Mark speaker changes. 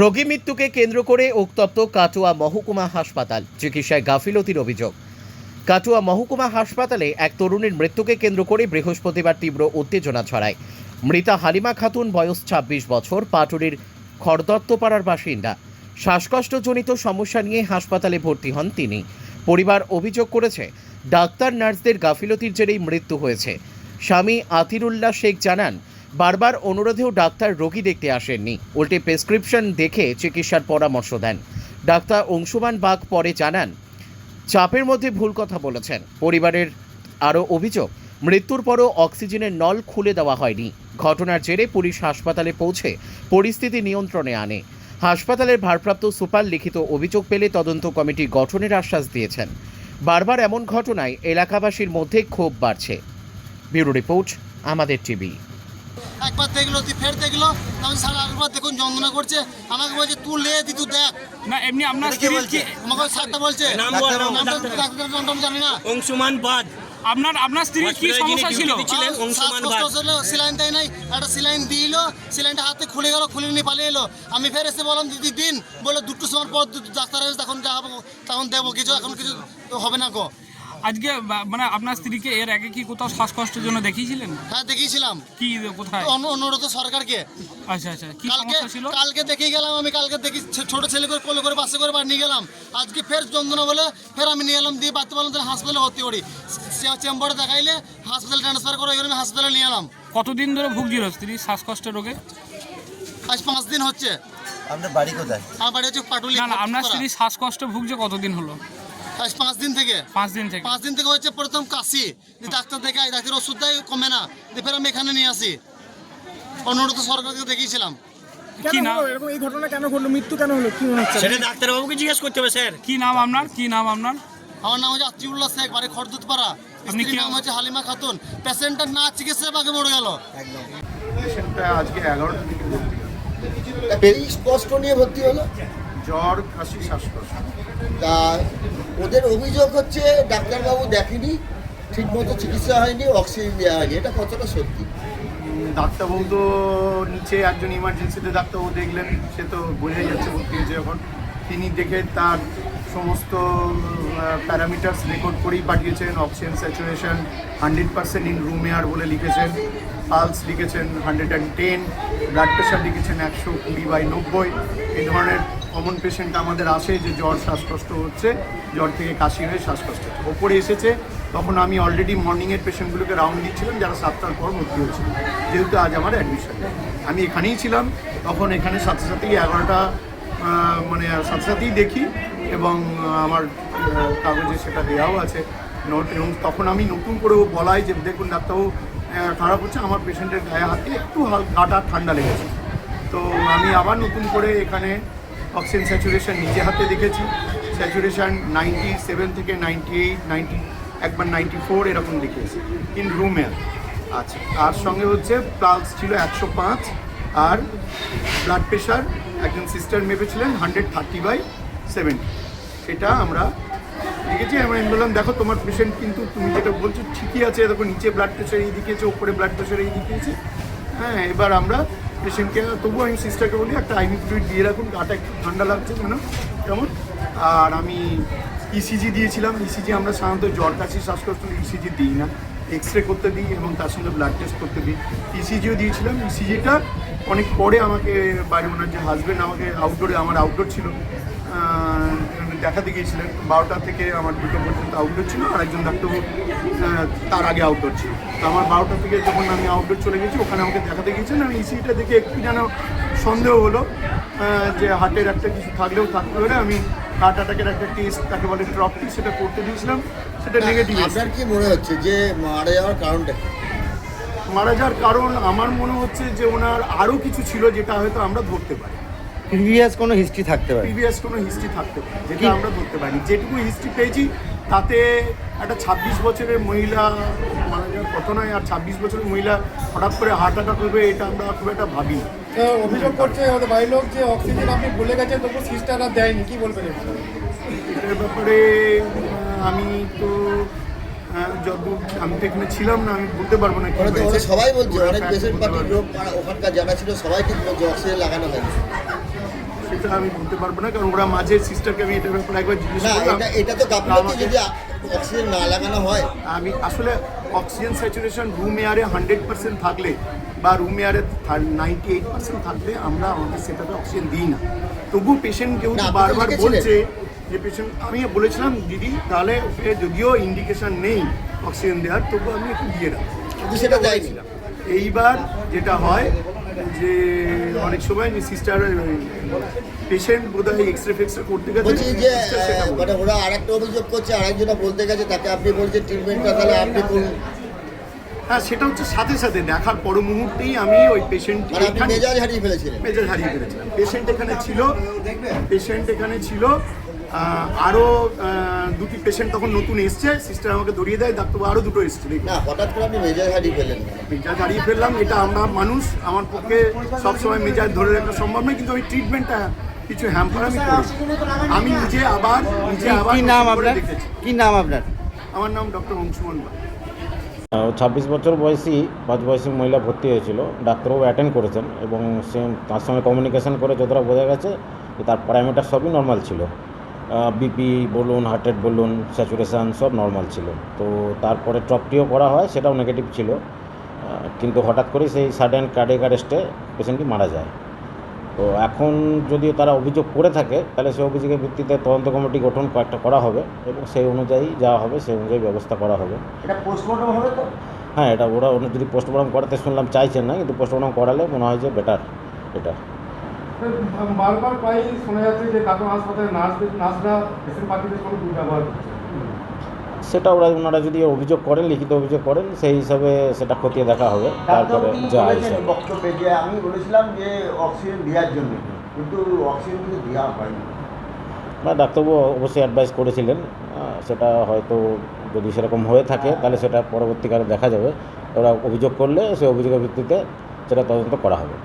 Speaker 1: রোগী মৃত্যুকে কেন্দ্র করে উত্তপ্ত কাটোয়া মহকুমা হাসপাতাল, চিকিৎসায় গাফিলতির অভিযোগ। কাটোয়া মহকুমা হাসপাতালে এক তরুণীর মৃত্যুকে কেন্দ্র করে বৃহস্পতিবার তীব্র উত্তেজনা ছড়ায়। মৃতা হালিমা খাতুন, বয়স ছাব্বিশ বছর, পাটুরির খড়দত্তপাড়ার বাসিন্দা। শ্বাসকষ্টজনিত সমস্যা নিয়ে হাসপাতালে ভর্তি হন তিনি। পরিবার অভিযোগ করেছে, ডাক্তার নার্সদের গাফিলতির জেরেই মৃত্যু হয়েছে। স্বামী আতিরুল্লাহ শেখ জানান বারবার অনুরোধেও ডাক্তার রোগী দেখতে আসেননি। উল্টে প্রেসক্রিপশন দেখে চিকিৎসার পরামর্শ দেন। ডাক্তার অংশুমান বাগ পরে জানান, চাপের মধ্যে ভুল কথা বলেছেন। পরিবারের আরও অভিযোগ, মৃত্যুর পরও অক্সিজেনের নল খুলে দেওয়া হয়নি। ঘটনার জেরে পুলিশ হাসপাতালে পৌঁছে পরিস্থিতি নিয়ন্ত্রণে আনে। হাসপাতালের ভারপ্রাপ্ত সুপার লিখিত অভিযোগ পেলে তদন্ত কমিটি গঠনের আশ্বাস দিয়েছেন। বারবার এমন ঘটনায় এলাকাবাসীর মধ্যে ক্ষোভ বাড়ছে। ব্যুরো রিপোর্ট, আমাদের টিভি।
Speaker 2: একবার দেখল তুই ফের দেখল তখন সারা একবার দেখুন যন্ত্রণা করছে। আমাকে বলছে তুই লে দি তুই দেখ।
Speaker 3: না এমনি আপনার কি
Speaker 2: আমাকে স্যারটা বলছে।
Speaker 4: নাম বল,
Speaker 2: নামটা ডাক্তারের নামটা জানি না।
Speaker 4: অংশুমান বাদ।
Speaker 3: আপনার আপনার স্ত্রীর কি সমস্যা ছিল।
Speaker 2: সিলাইন দেয় নাই একটা সিলাইন দিল সিলাইনটা হাতে খুলে গেল খুলে নিয়ে পালিয়ে এলো। আমি ফের এসে বললাম দিদি দিন। বলে দুটো সময় পর দু- ডাক্তার এসে তখন যা হবে তখন দেবো কিছু এখন কিছু হবে না গো।
Speaker 3: আজকে মানে আপনার স্ত্রীকে এর আগে কি কোথাও শ্বাসকষ্টের জন্য দেখিয়েছিলেন?
Speaker 2: হ্যাঁ দেখিয়েছিলাম।
Speaker 3: কি কোথায়?
Speaker 2: অন্য অনুরোধ সরকারকে।
Speaker 3: আচ্ছা আচ্ছা কি
Speaker 2: কালকে
Speaker 3: ছিল?
Speaker 2: কালকে দেখে গেলাম আমি কালকে দেখি ছোট ছেলে করে কোলে করে বাসে করে বাড়ি নিয়ে গেলাম। আজকে ফের যন্ত্রণা বলে ফের আমি নিয়ে এলাম দিয়ে বাড়তে পারলাম তাহলে হাসপাতালে ভর্তি করি। সে- চেম্বারে দেখাইলে হাসপাতালে ট্রান্সফার করে ওই হাসপাতালে নিয়ে এলাম।
Speaker 3: কতদিন ধরে ভুগছিল স্ত্রী শ্বাসকষ্টের রোগে?
Speaker 2: আজ পাঁচ দিন হচ্ছে।
Speaker 5: আপনার বাড়ি কোথায়?
Speaker 2: আমার বাড়ি হচ্ছে পাটুলি
Speaker 3: না না আপনার স্ত্রী শ্বাসকষ্ট ভুগছে কতদিন হলো?
Speaker 2: আজ পাঁচ দিন থেকে।
Speaker 3: পাঁচ দিন থেকে।
Speaker 2: পাঁচ দিন থেকে হচ্ছে প্রথম কাশি। যে ডাক্তার দেখাই ডাক্তার ওষুধ দেয় কমে না। ফের আমি এখানে নিয়ে আসি। অনুরোধ সরকারকে দেখিয়েছিলাম।
Speaker 3: কি নাম?
Speaker 6: এরকম এই ঘটনা কেন ঘটলো? মৃত্যু কেন হলো? কি মনে হচ্ছে?
Speaker 4: সেটা ডাক্তারবাবুকে জিজ্ঞেস করতে হবে স্যার।
Speaker 3: কি নাম আপনার? কি নাম আপনার?
Speaker 2: আমার নাম হচ্ছে আতিউল্লাহ শেখ বাড়ি খড়দুতপাড়া। স্ত্রীর
Speaker 3: কি-
Speaker 2: নাম হচ্ছে হালিমা খাতুন। পেশেন্টটার না চিকিৎসা আগে মরে গেল।
Speaker 7: পেশেন্টটা আজকে এগারোটা থেকে ভর্তি
Speaker 5: স্পষ্ট নিয়ে ভর্তি হলো।
Speaker 7: জ্বর কাশি শ্বাসকষ্ট।
Speaker 5: তা ওদের অভিযোগ হচ্ছে ডাক্তারবাবু দেখেনি ঠিকমতো চিকিৎসা হয়নি অক্সিজেন দেওয়া হয়নি। এটা কতটা সত্যি?
Speaker 7: ডাক্তারবাবু তো নিচে একজন ইমার্জেন্সিতে ডাক্তারবাবু দেখলেন সে তো বোঝাই যাচ্ছে ভর্তি হয়েছে এখন। তিনি দেখে তার সমস্ত প্যারামিটার্স রেকর্ড করেই পাঠিয়েছেন oxygen saturation hundred percent in room air বলে লিখেছেন পালস লিখেছেন hundred and ten blood pressure লিখেছেন একশো কুড়ি বাই নব্বই। এই ধরনের কমন পেশেন্ট আমাদের আসে যে জ্বর শ্বাসকষ্ট হচ্ছে, জ্বর থেকে কাশি হয়ে শ্বাসকষ্ট হচ্ছে। ওপরে এসেছে, তখন আমি অলরেডি মর্নিংয়ের পেশেন্টগুলোকে রাউন্ড দিচ্ছিলাম, যারা সাতটার পর ভর্তি হয়েছিল। যেহেতু আজ আমার অ্যাডমিশন আমি এখানেই ছিলাম, তখন এখানে সাথে সাথেই এগারোটা মানে সাথে সাথেই দেখি এবং আমার কাগজে সেটা দেওয়াও আছে নোট এবং তখন আমি নতুন করে ও বলাই যে, দেখুন ডাক্তারবাবু খারাপ হচ্ছে, আমার পেশেন্টের গায়ে হাতে একটু গাটা ঠান্ডা লেগেছে। তো আমি আবার নতুন করে এখানে অক্সিজেন স্যাচুরেশন নিজে হাতে দেখেছি। স্যাচুরেশন নাইনটি সেভেন থেকে নাইনটি এইট নাইনটি একবার নাইনটি ফোর এরকম দেখিয়েছি ইন রুমে আচ্ছা আর সঙ্গে হচ্ছে প্লাস ছিল একশো পাঁচ, আর ব্লাড প্রেশার একজন সিস্টার মেপেছিলেন হান্ড্রেড থার্টি বাই সেভেন্টি সেটা আমরা দেখেছি আমি বললাম, দেখো, তোমার পেশেন্ট কিন্তু তুমি যেটা বলছো ঠিকই আছে, দেখো, নিচে ব্লাড প্রেশার এই দিকেছে ওপরে ব্লাড প্রেশার এই দিকেছে হ্যাঁ এবার আমরা পেশেন্টকে তবু আমি সিস্টারকে বলি, একটা আইভি ফ্লুইড দিয়ে রাখুন গাটা একটু ঠান্ডা লাগছে কেন কেমন? আর আমি ইসিজি দিয়েছিলাম ইসিজি আমরা সাধারণত জ্বর, কাশি, শ্বাসকষ্ট ইসিজি দিই না। এক্স রে করতে দিই এবং তার সঙ্গে ব্লাড টেস্ট করতে দিই। ইসিজিও দিয়েছিলাম ইসিজিটা অনেক পরে আমাকে, বাড়ি ওনার যে হাজব্যান্ড আমাকে আউটডোরে আমার আউটডোর ছিল দেখাতে গিয়েছিলেন। বারোটা থেকে আমার দুটো পর্যন্ত আউটডোর ছিল আর একজন ডাক্তারবাবু তার আগে আউটডোর ছিল। তো আমার বারোটা থেকে যখন আমি আউটডোর চলে গেছি ওখানে আমাকে দেখাতে গিয়েছেন। আমি ইসিটা দেখে একটু যেন সন্দেহ হলো যে হার্টের একটা কিছু থাকলেও থাকতে পারে। আমি হার্ট অ্যাটাকের একটা টেস্ট তাকে বলে ড্রপ টেস্ট সেটা করতে দিয়েছিলাম। সেটা নেগেটিভ
Speaker 5: আপনার কি মনে হচ্ছে যে মারা যাওয়ার কারণটা
Speaker 7: মারা যাওয়ার কারণ আমার মনে হচ্ছে যে ওনার আরও কিছু ছিল যেটা হয়তো আমরা ধরতে পারি।
Speaker 8: প্রিভিয়াস কোনো হিস্ট্রি থাকতে পারে।
Speaker 7: প্রিভিয়াস কোনো হিস্ট্রি থাকতে পারে যেটা আমরা ধরতে পারিনি। যেটুকু হিস্ট্রি পেয়েছি তাতে একটা ছাব্বিশ বছরের মহিলা মারা যাওয়ার কথা নয় আর ছাব্বিশ বছরের মহিলা হঠাৎ করে হার্ট অ্যাটাক করবে এটা আমরা খুব একটা ভাবি না
Speaker 6: অভিযোগ করছে আমাদের বাড়ির লোক যে অক্সিজেন আপনি বলে গেছেন তবু সিস্টার আর দেয়নি কি বলবেন এটা?
Speaker 7: এটার ব্যাপারে আমি তো যতদূর আমি তো এখানে ছিলাম না আমি বলতে পারব না।
Speaker 5: সবাই বলছে অনেক পেশেন্ট পার্টির লোক ওখানকার যারা ছিল সবাই কিন্তু বলছে অক্সিজেন লাগানো হয়নি।
Speaker 7: এটা আমি বলতে পারব না কারণ ওরা মাঝে সিস্টারকে আমি এটার ব্যাপারে একবার জিজ্ঞেস করলাম।
Speaker 5: এটা তো গাফিলতি
Speaker 7: আমাকে-
Speaker 5: যদি অক্সিজেন না লাগানো হয়।
Speaker 7: আমি আসলে অক্সিজেন স্যাচুরেশন রুম এয়ারে হান্ড্রেড পার্সেন্ট থাকলে বা রুম এয়ারে নাইনটি এইট পার্সেন্ট থাকলে আমরা আমাদের সেটাতে অক্সিজেন দিই না। তবু পেশেন্ট কেউ বারবার বলছে যে পেশেন্ট আমি বলেছিলাম দিদি তাহলে ওকে যদিও ইন্ডিকেশন নেই অক্সিজেন দেওয়ার তবু আমি একটু দিয়ে রাখব।
Speaker 5: সেটা দেয়নি
Speaker 7: এইবার যেটা হয় যে অনেক সময় যে সিস্টার পেশেন্ট বোধহয় এক্স রে ফেক্স করতে গেছে।
Speaker 5: বলছি যে। মানে ওরা আরেকটা অভিযোগ করছে আরেকজনা বলতে গেছে তাকে আপনি বলছেন ট্রিটমেন্টটা তাহলে আপনি করুন।
Speaker 7: হ্যাঁ সেটা হচ্ছে সাথে সাথে দেখার পর মুহূর্তেই আমি ওই পেশেন্ট
Speaker 5: মানে মেজাজ হারিয়ে ফেলেছিলেন।
Speaker 7: মেজাজ হারিয়ে ফেলেছিলাম। পেশেন্ট এখানে ছিল পেশেন্ট এখানে ছিল আহ, আরও দুটি পেশেন্ট তখন নতুন এসছে সিস্টার আমাকে ধরিয়ে দেয় ডাক্তারবাবু আরও দুটো এসছে
Speaker 5: না হঠাৎ করে আপনি মেজাজ হারিয়ে ফেলেন
Speaker 7: মেজাজ হারিয়ে ফেললাম এটা আমরা মানুষ আমার পক্ষে সবসময় মেজাজ ধরে রাখা সম্ভব নয় কিন্তু ওই ট্রিটমেন্টটা কিছু হ্যাম্পার আমি আমি নিজে আবার নিজে আবার
Speaker 8: কি নাম আপনার? কি নাম আপনার?
Speaker 7: আমার নাম ডক্টর অংশুমান।
Speaker 9: ছাব্বিশ বছর বয়সী পাঁচ বয়সী মহিলা ভর্তি হয়েছিল ডাক্তারবাবু অ্যাটেন্ড করেছেন এবং সে তার সঙ্গে কমিউনিকেশন করে যতটা বোঝা গেছে তার প্যারামিটার সবই নর্মাল ছিল। বিপি বলুন হার্ট রেট বলুন স্যাচুরেশান সব নর্মাল ছিল। তো তারপরে ট্রপটিও করা হয় সেটাও নেগেটিভ ছিল। কিন্তু হঠাৎ করে সেই সাডেন কার্ডিক অ্যারেস্টে পেশেন্টটি মারা যায়। তো এখন যদি তারা অভিযোগ করে থাকে তাহলে সেই অভিযোগের ভিত্তিতে তদন্ত কমিটি গঠন কয়েকটা করা হবে এবং সেই অনুযায়ী যা হবে সেই অনুযায়ী ব্যবস্থা করা হবে।
Speaker 8: এটা পোস্টমর্টম হবে তো?
Speaker 9: হ্যাঁ এটা ওরা ওরা যদি পোস্টমর্টম করাতে শুনলাম চাইছেন না কিন্তু পোস্টমর্টম করালে মনে হয় যে বেটার এটা।
Speaker 6: বারবার প্রায় শোনা যাচ্ছে যে হাসপাতালে নার্সদের নার্সরা পেশেন্ট পার্টিদের সঙ্গে দুর্ব্যবহার
Speaker 9: সেটা ওরা ওনারা যদি অভিযোগ করেন লিখিত অভিযোগ করেন সেই হিসাবে সেটা খতিয়ে দেখা হবে। তারপরে যা হিসাবে
Speaker 5: বক্তব্যে যে আমি বলেছিলাম যে অক্সিজেন দেওয়ার জন্য কিন্তু অক্সিজেন কিন্তু দেওয়া হয়নি।
Speaker 9: না ডাক্তারবাবু অবশ্যই অ্যাডভাইস করেছিলেন। সেটা হয়তো যদি সেরকম হয়ে থাকে তাহলে সেটা পরবর্তীকালে দেখা যাবে। ওরা অভিযোগ করলে সেই অভিযোগের ভিত্তিতে সেটা তদন্ত করা হবে।